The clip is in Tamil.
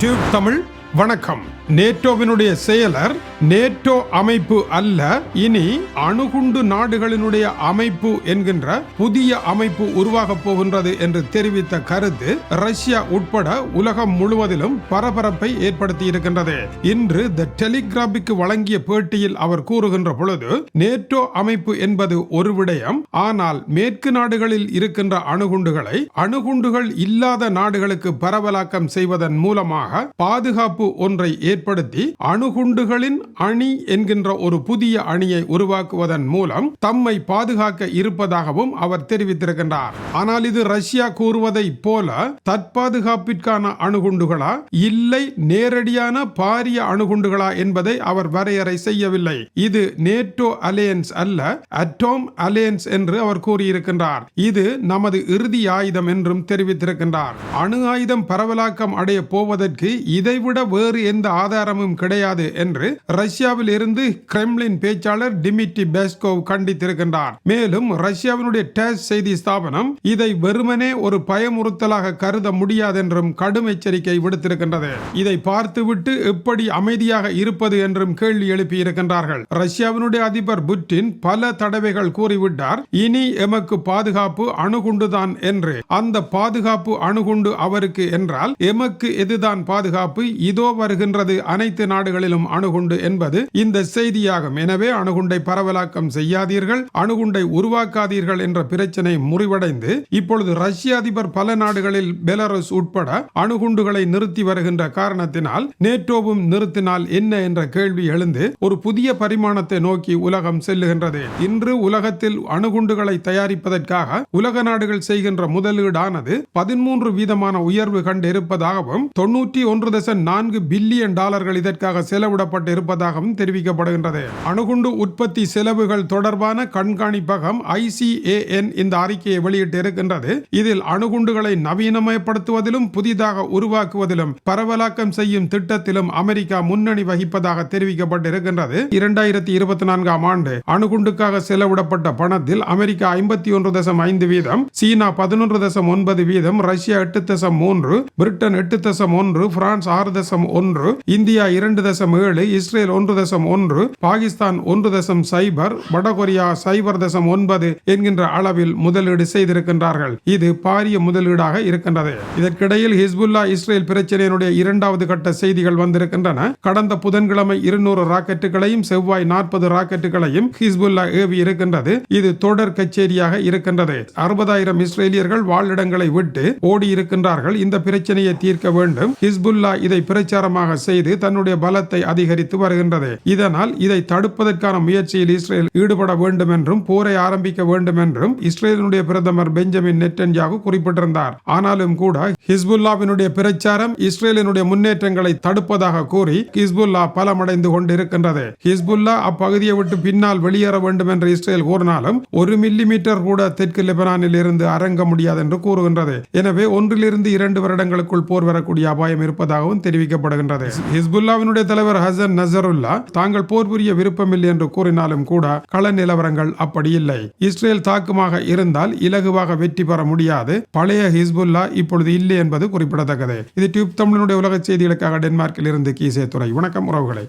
டியூப் தமிழ் வணக்கம். நேட்டோவினுடைய செயலர் நேட்டோ அமைப்பு அல்ல இனி அணுகுண்டு நாடுகளினுடைய அமைப்பு என்கின்ற புதிய அமைப்பு உருவாகப் போகின்றது என்று தெரிவித்த கருத்து ரஷ்யா உட்பட உலகம் முழுவதிலும் பரபரப்பை ஏற்படுத்தி இருக்கின்றது இன்று த டெலிகிராபிக்கு வழங்கிய பேட்டியில் அவர் கூறுகின்ற பொழுது நேட்டோ அமைப்பு என்பது ஒரு விடயம் ஆனால் மேற்கு நாடுகளில் இருக்கின்ற அணுகுண்டுகளை அணுகுண்டுகள் இல்லாத நாடுகளுக்கு பரவலாக்கம் செய்வதன் மூலமாக பாதுகாப்பு ஒன்றை ஏற்படுத்தி அணுகுண்டுகளின் அணி என்கின்ற ஒரு புதிய அணியை உருவாக்குவதன் மூலம் தம்மை பாதுகாக்க இருப்பதாகவும் அவர் தெரிவித்திருக்கின்றார். ஆனால் இது ரஷ்யா கூறுவதை போல தற்பாதுகாப்பிற்கான அணுகுண்டுகளா? இல்லை நேரடியான பாரிய அணுகுண்டுகளா என்பதை அவர் வரையறை செய்யவில்லை. இது நேட்டோ அலையன்ஸ் அல்ல அட்டோம் அலையன்ஸ் என்று அவர் கூறியிருக்கின்றார். இது நமது இறுதி ஆயுதம் என்றும் தெரிவித்திருக்கின்றார். அணு ஆயுதம் பரவலாக்கம் அடைய போவதற்கு இதைவிட வேறு எந்த ஆதாரமும் கிடையாது என்று ரஷ்யாவில் இருந்து கிரெம்லின் பேச்சாளர் டிமிட்ரி பெஸ்கோவ் கண்டித்திருக்கின்றார். மேலும் ரஷ்யாவினுடைய டேஸ் செய்தி ஸ்தாபனம் இதை வெறுமனே ஒரு பயமுறுத்தலாக கருத முடியாது என்றும் கடும் எச்சரிக்கை விடுத்திருக்கின்றது. இதை பார்த்துவிட்டு எப்படி அமைதியாக இருப்பது என்றும் கேள்வி எழுப்பி இருக்கின்றார்கள் ரஷ்யாவினுடைய அதிபர் புட்டின் பல தடவைகள் கூறிவிட்டார் இனி எமக்கு பாதுகாப்பு அணுகுண்டுதான் என்று. அந்த பாதுகாப்பு அணுகுண்டு அவருக்கு என்றால் எமக்கு எதுதான் பாதுகாப்பு? இதோ வருகின்றது அனைத்து நாடுகளிலும் அணுகுண்டு என்பது இந்த செய்தியாகும். எனவே அணுகுண்டை பரவலாக்கம் செய்யாதீர்கள் அணுகுண்டை உருவாக்காதீர்கள் என்ற பிரச்சனை முறிவடைந்து இப்பொழுது ரஷ்ய அதிபர் பல நாடுகளில் பெலரஸ் உட்பட அணுகுண்டுகளை நிறுத்தி வருகின்ற காரணத்தினால் நேட்டோவும் நிறுத்தினால் என்ன என்ற கேள்வி எழுந்து ஒரு புதிய பரிமாணத்தை நோக்கி உலகம் செல்லுகின்றது. இன்று உலகத்தில் அணுகுண்டுகளை தயாரிப்பதற்காக உலக நாடுகள் செய்கின்ற முதலீடானது பதிமூன்று வீதமான உயர்வு கண்டு இருப்பதாகவும் தொன்னூற்றி ஒன்று தசம் நான்கு நான்கு பில்லியன் டாலர்கள் இதற்காக செலவிடப்பட்டு இருப்பதாகவும் தெரிவிக்கப்படுகின்றது. அணுகுண்டு உற்பத்தி செலவுகள் தொடர்பான கண்காணிப்பகம் ஐசிஏஎன் இந்த அறிக்கையை வெளியிட்டு இருக்கின்றது. இதில் அணுகுண்டுகளை நவீனமயப்படுத்துவதிலும் புதிதாக உருவாக்குவதிலும் பரவலாக்கம் செய்யும் திட்டத்திலும் அமெரிக்கா முன்னணி வகிப்பதாக தெரிவிக்கப்பட்டிருக்கின்றது. இரண்டாயிரத்தி இருபத்தி நான்காம் ஆண்டு அணுகுண்டுக்காக செலவிடப்பட்ட பணத்தில் அமெரிக்கா ஐம்பத்தி ஒன்று தசம் ஐந்து வீதம் சீனா பதினொன்று தசம் ஒன்பது வீதம் ரஷ்யா எட்டு தசம் மூன்று பிரிட்டன் எட்டு தசம் ஒன்று பிரான்ஸ் ஆறு தசம் தசம் ஒன்று இந்தியா இரண்டு தசம் ஏழு இஸ்ரேல் ஒன்று தசம் ஒன்று பாகிஸ்தான் ஒன்று தசம் சைபர் வடகொரியா சைபர் தசம் ஒன்பது என்கின்ற அளவில் முதலீடு செய்திருக்கின்றார்கள். இது பாரிய முதலீடாக இருக்கின்றது. இதற்கிடையில் ஹிஸ்புல்லா இஸ்ரேல் பிரச்சனையினுடைய இரண்டாவது கட்ட செய்திகள் வந்திருக்கின்றன. கடந்த புதன்கிழமை இருநூறு ராக்கெட்டுகளையும் செவ்வாய் நாற்பது ராக்கெட்டுகளையும் ஹிஸ்புல்லா ஏவி இருக்கின்றது. இது தொடர் கச்சேரியாக இருக்கின்றது. அறுபதாயிரம் இஸ்ரேலியர்கள் வாழிடங்களை விட்டு ஓடி இருக்கின்றார்கள் இந்த பிரச்சனையை தீர்க்க வேண்டும். ஹிஸ்புல்லா இதை பிரச்சனை பிரச்சாரமாக செய்து தன்னுடைய பலத்தை அதிகரித்து வருகின்றது. இதனால் இதை தடுப்பதற்கான முயற்சியில் இஸ்ரேல் ஈடுபட வேண்டும் என்றும் போரை ஆரம்பிக்க வேண்டும் என்றும் இஸ்ரேலினுடைய பிரதமர் பெஞ்சமின் நெட்டன்யாகு குறிப்பிட்டிருந்தார். ஆனாலும் கூட ஹிஸ்புல்லாவினுடைய பிரச்சாரம் இஸ்ரேலினுடைய முன்னேற்றங்களை தடுப்பதாக கூறி ஹிஸ்புல்லா பலமடைந்து கொண்டிருக்கின்றது. ஹிஸ்புல்லா அப்பகுதியை விட்டு பின்னால் வெளியேற வேண்டும் என்று இஸ்ரேல் கூறினாலும் ஒரு மில்லி மீட்டர் கூட தெற்கு லெபனானில் இருந்து அரங்க முடியாது என்று கூறுகின்றது. எனவே ஒன்றிலிருந்து இரண்டு வருடங்களுக்குள் போர் வரக்கூடிய அபாயம் இருப்பதாகவும் தெரிவிக்கப்படுகின்றது ஹிஸ்புல்லாவினுடைய தலைவர் ஹசன் நசருல்லா தாங்கள் போர் புரிய விருப்பமில்லை என்று கூறினாலும் கூட கள நிலவரங்கள் அப்படி இல்லை. இஸ்ரேல் தாக்குமாக இருந்தால் இலகுவாக வெற்றி பெற முடியாது. பழைய ஹிஸ்புல்லா இப்பொழுது இல்லை என்பது குறிப்பிடத்தக்கது. இது டியூப் தமிழனுடைய உலக செய்திகளுக்காக டென்மார்க்கில் இருந்து கீசே துறை வணக்கம் உறவுகளை.